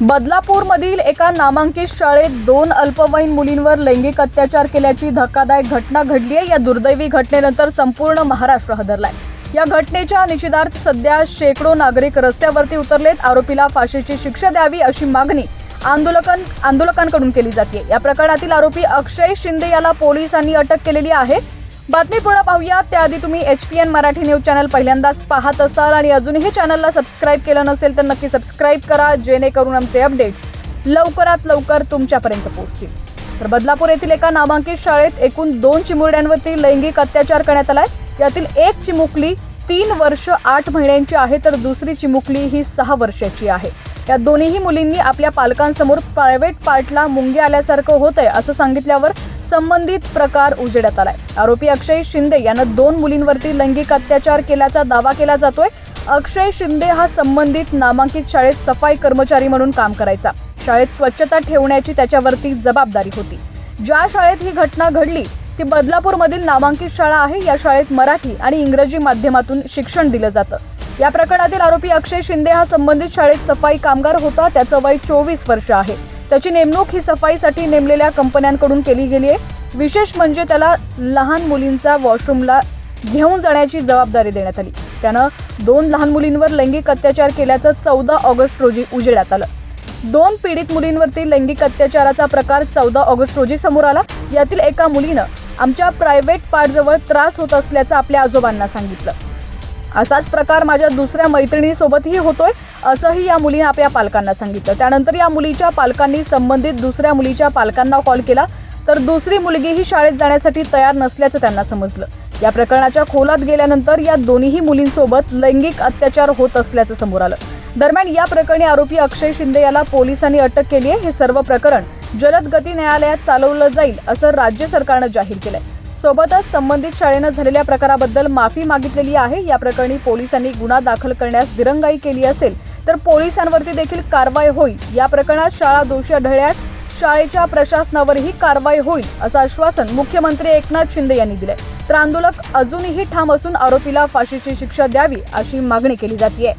बदलापूरमधील एका नामांकित शाळेत दोन अल्पवयीन मुलींवर लैंगिक अत्याचार केल्याची धक्कादायक घटना घडली आहे. या दुर्दैवी घटनेनंतर संपूर्ण महाराष्ट्र हदरलाय. या घटनेच्या निषेधार्थ सध्या शेकडो नागरिक रस्त्यावरती उतरलेत. आरोपीला फाशीची शिक्षा द्यावी अशी मागणी आंदोलकन आंदोलकांकडून केली जाते या प्रकरणातील आरोपी अक्षय शिंदे याला पोलिसांनी अटक केलेली आहे. बातमी पूर्ण पाहूया त्याआधी तुम्ही H P N Marathi news channel पहिल्यांदाच पाहत असाल आणि अजूनही चॅनलला सबस्क्राईब केलं नसेल तर नक्की सबस्क्राईब करा जेणेकरून आमचे अपडेट्स लवकरात लवकर तुमच्यापर्यंत पोहोचतील. तर बदलापूर येथील एका नामांकित शाळेत एकूण दोन चिमुरड्यांवरती लैंगिक अत्याचार करण्यात आलाय. यातील एक चिमुकली तीन वर्ष आठ महिन्यांची आहे तर दुसरी चिमुकली ही सहा वर्षाची आहे. या दोन्हीही मुलींनी आपल्या पालकांसमोर प्रायव्हेट पार्टला मुंगे आल्यासारखं होतंय असं सांगितल्यावर संबंधित प्रकार उजेडात आलाय. आरोपी अक्षय शिंदे यानं दोन मुलींवरती लैंगिक अत्याचार केल्याचा दावा केला जातोय. अक्षय शिंदे हा संबंधित नामांकित शाळेत सफाई कर्मचारी म्हणून काम करायचा. शाळेत स्वच्छता ठेवण्याची त्याच्यावरती जबाबदारी होती. ज्या शाळेत ही घटना घडली ती बदलापूरमधील नामांकित शाळा आहे. या शाळेत मराठी आणि इंग्रजी माध्यमातून शिक्षण दिलं जातं. या प्रकरणातील आरोपी अक्षय शिंदे हा संबंधित शाळेत सफाई कामगार होता. त्याचं वय चोवीस वर्ष आहे. त्याची नेमणूक ही सफाईसाठी नेमलेल्या कंपन्यांकडून केली गेली आहे. विशेष म्हणजे त्याला लहान मुलींचा वॉशरूमला घेऊन जाण्याची जबाबदारी देण्यात आली. त्यानं दोन लहान मुलींवर लैंगिक अत्याचार केल्याचं चौदा ऑगस्ट रोजी उजेडात आलं. दोन पीडित मुलींवरती लैंगिक अत्याचाराचा प्रकार चौदा ऑगस्ट रोजी समोर आला. यातील एका मुलीनं आमच्या प्रायव्हेट पार्टजवळ त्रास होत असल्याचं आपल्या आजोबांना सांगितलं. असाच प्रकार माझ्या दुसऱ्या मैत्रिणीसोबतही होतोय असंही या मुलीने आपल्या पालकांना सांगितलं. त्यानंतर या मुलीच्या पालकांनी संबंधित दुसऱ्या मुलीच्या पालकांना कॉल केला. तर दुसरी मुलगीही शाळेत जाण्यासाठी तयार नसल्याचं त्यांना समजलं. या प्रकरणाच्या खोलात गेल्यानंतर या दोन्हीही मुलींसोबत लैंगिक अत्याचार होत असल्याचं समोर आलं. दरम्यान या प्रकरणी आरोपी अक्षय शिंदे याला पोलिसांनी अटक केली आहे. हे सर्व प्रकरण जलद गती न्यायालयात चालवलं जाईल असं राज्य सरकारनं जाहीर केलंय. सोबतच संबंधित शाळेनं झालेल्या प्रकाराबद्दल माफी मागितलेली आहे. या प्रकरणी पोलिसांनी गुन्हा दाखल करण्यास दिरंगाई केली असेल तर पोलिसांवरती देखील कारवाई होईल. या प्रकरणात शाळा दोषी आढळल्यास शाळेच्या प्रशासनावरही कारवाई होईल असं आश्वासन मुख्यमंत्री एकनाथ शिंदे यांनी दिलंय. तर आंदोलक अजूनही ठाम असून आरोपीला फाशीची शिक्षा द्यावी अशी मागणी केली जाते